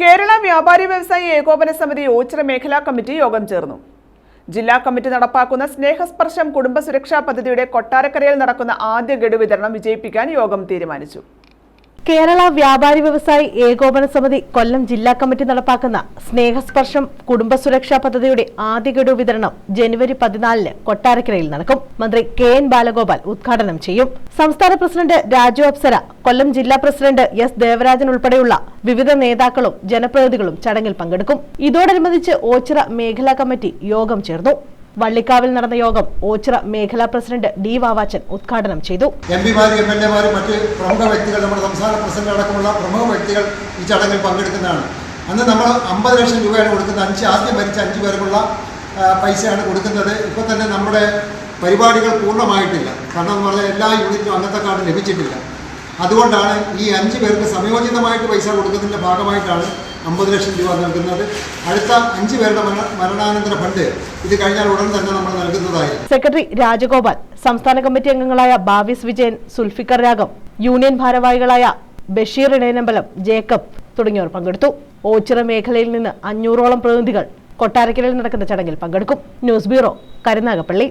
കേരള വ്യാപാരി വ്യവസായി ഏകോപന സമിതി ഓച്ചിറ മേഖലാ കമ്മിറ്റി യോഗം ചേർന്നു. ജില്ലാ കമ്മിറ്റി നടപ്പാക്കുന്ന സ്നേഹസ്പർശം കുടുംബ സുരക്ഷാ പദ്ധതിയുടെ കൊട്ടാരക്കരയിൽ നടക്കുന്ന ആദ്യ ഗഡു വിതരണം വിജയിപ്പിക്കാൻ യോഗം തീരുമാനിച്ചു. കേരള വ്യാപാരി വ്യവസായി ഏകോപന സമിതി കൊല്ലം ജില്ലാ കമ്മിറ്റി നടപ്പാക്കുന്ന സ്നേഹസ്പർശം കുടുംബ സുരക്ഷാ പദ്ധതിയുടെ ആദ്യ ഗഡു വിതരണം ജനുവരി പതിനാലിന് കൊട്ടാരക്കരയിൽ നടക്കും. മന്ത്രി കെ എൻ ബാലഗോപാൽ ഉദ്ഘാടനം ചെയ്യും. സംസ്ഥാന പ്രസിഡന്റ് രാജു അപ്സര കൊല്ലം ജില്ലാ പ്രസിഡന്റ് എസ് ദേവരാജൻ ഉൾപ്പെടെയുള്ള വിവിധ നേതാക്കളും ജനപ്രതിനിധികളും ചടങ്ങിൽ പങ്കെടുക്കും. ഇതോടനുബന്ധിച്ച് ഓച്ചിറ മേഖലാ കമ്മിറ്റി യോഗം ചേർന്നു. വള്ളിക്കാവിൽ നടന്ന യോഗം ഓച്ചിറ മേഖലാ പ്രസിഡന്റ് ഡി വാവാച്ചൻ ഉദ്ഘാടനം ചെയ്തു. എം പിമാർ എം എൽ എമാർ മറ്റ് പ്രമുഖ വ്യക്തികൾ നമ്മുടെ സംസ്ഥാന പ്രസിഡന്റ് അടക്കമുള്ള പ്രമുഖ വ്യക്തികൾ ഈ ചടങ്ങിൽ പങ്കെടുക്കുന്നതാണ്. അന്ന് നമ്മൾ അമ്പത് ലക്ഷം രൂപയാണ് കൊടുക്കുന്നത്. അഞ്ച് ആദ്യം മരിച്ച അഞ്ച് പേർക്കുള്ള പൈസയാണ് കൊടുക്കുന്നത്. ഇപ്പോൾ തന്നെ നമ്മുടെ പരിപാടികൾ പൂർണമായിട്ടില്ല. കാരണം എന്ന് പറഞ്ഞാൽ എല്ലാ യൂണിറ്റും അന്നത്തെ കാർഡ് ലഭിച്ചിട്ടില്ല. അതുകൊണ്ടാണ് ഈ അഞ്ച് പേർക്ക് സംയോജിതമായിട്ട് പൈസ കൊടുക്കുന്നതിന്റെ ഭാഗമായിട്ടാണ് അമ്പത് ലക്ഷം രൂപ നൽകുന്നത്. അടുത്ത അഞ്ച് പേരുടെ മരണ മരണാനന്തര ഫണ്ട് ഇത് കഴിഞ്ഞാൽ ഉടൻ തന്നെ നമ്മൾ നൽകുന്നതായിരുന്നു സെക്രട്ടറി രാജഗോപാൽ സംസ്ഥാന കമ്മിറ്റി അംഗങ്ങളായ ബാവിസ് വിജയൻ സുൽഫിക്കർ രാഗം യൂണിയൻ ഭാരവാഹികളായ ബഷീർ ഇടയനമ്പലം ജേക്കബ് തുടങ്ങിയവർ പങ്കെടുത്തു. ഓച്ചിറ മേഖലയിൽ നിന്ന് അഞ്ഞൂറോളം പ്രതിനിധികൾ കൊട്ടാരക്കരയിൽ നടക്കുന്ന ചടങ്ങിൽ പങ്കെടുക്കും. News bureau Karunagappally.